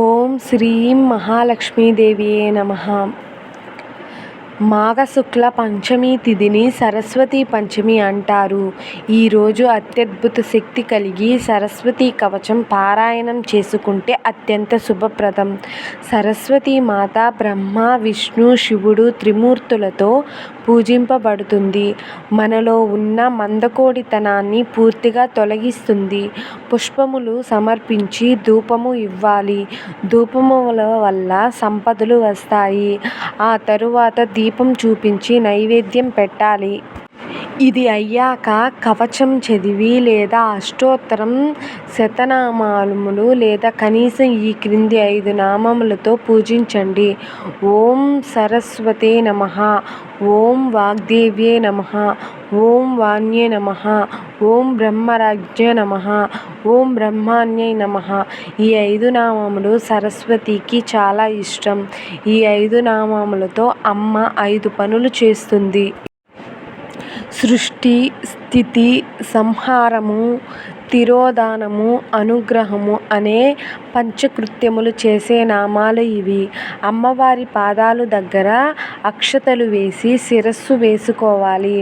ఓం శ్రీం మహాలక్ష్మీదేవియే నమ. మాఘశుక్ల పంచమి తిథిని సరస్వతి పంచమి అంటారు. ఈరోజు అత్యద్భుత శక్తి కలిగి సరస్వతి కవచం పారాయణం చేసుకుంటే అత్యంత శుభప్రదం. సరస్వతి మాత బ్రహ్మ విష్ణు శివుడు త్రిమూర్తులతో పూజింపబడుతుంది. మనలో ఉన్న మందకోడితనాన్ని పూర్తిగా తొలగిస్తుంది. పుష్పములు సమర్పించి ధూపము ఇవ్వాలి. ధూపముల వల్ల సంపదలు వస్తాయి. ఆ తరువాత దీపం చూపించి నైవేద్యం పెట్టాలి. ఇది అయ్యాక కవచం చదివి లేదా అష్టోత్తరం శతనామాలు లేదా కనీసం ఈ క్రింది ఐదు నామములతో పూజించండి. ఓం సరస్వతే నమ. ఓం వాగ్దేవ్యే నమ. ఓం వాణ్యే నమ. ఓం బ్రహ్మరాజ్య నమ. ఓం బ్రహ్మాన్యై నమ. ఈ ఐదు నామములు సరస్వతికి చాలా ఇష్టం. ఈ ఐదు నామములతో అమ్మ ఐదు పనులు చేస్తుంది. సృష్టి స్థితి సంహారము తిరోధానము అనుగ్రహము అనే పంచకృత్యములు చేసే నామాలు ఇవి. అమ్మవారి పాదాలు దగ్గర అక్షతలు వేసి శిరస్సు వేసుకోవాలి.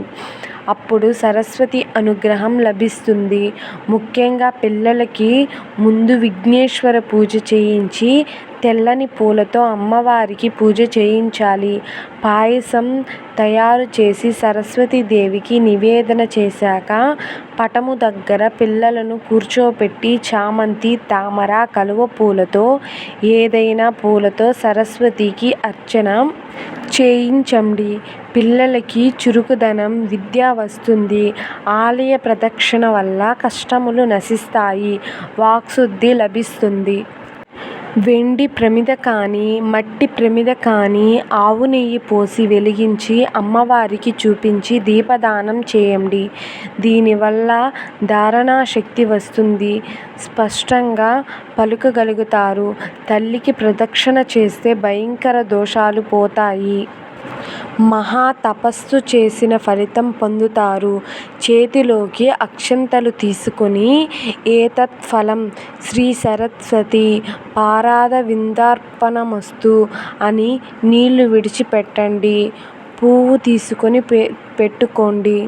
అప్పుడు సరస్వతి అనుగ్రహం లభిస్తుంది. ముఖ్యంగా పిల్లలకి ముందు విఘ్నేశ్వర పూజ చేయించి తెల్లని పూలతో అమ్మవారికి పూజ చేయించాలి. పాయసం తయారు చేసి సరస్వతి దేవికి నివేదన చేశాక పటము దగ్గర పిల్లలను కూర్చోపెట్టి చామంతి తామర కలువ పూలతో ఏదైనా పూలతో సరస్వతికి అర్చన చేయించండి. పిల్లలకి చురుకుదనం విద్య వస్తుంది. ఆలయ ప్రదక్షిణ వల్ల కష్టములు నశిస్తాయి. వాక్శుద్ధి లభిస్తుంది. వెండి ప్రమిద కానీ మట్టి ప్రమిద కానీ ఆవు నెయ్యి పోసి వెలిగించి అమ్మవారికి చూపించి దీపదానం చేయండి. దీనివల్ల ధారణా శక్తి వస్తుంది. స్పష్టంగా పలుకగలుగుతారు. తల్లికి ప్రదక్షిణ చేస్తే భయంకర దోషాలు పోతాయి. మహా తపస్సు చేసిన ఫలితం పొందుతారు. చేతిలోకి అక్షంతలు తీసుకొని ఏతత్ఫలం శ్రీ సరస్వతి పారాద విందార్పణమస్తు అని నీళ్ళు విడిచిపెట్టండి. పువ్వు తీసుకొని పె పెట్టుకోండి.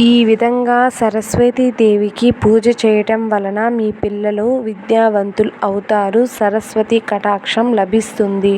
ఈ విధంగా సరస్వతీదేవికి పూజ చేయటం వలన మీ పిల్లలు విద్యావంతులు అవుతారు. సరస్వతి కటాక్షం లభిస్తుంది.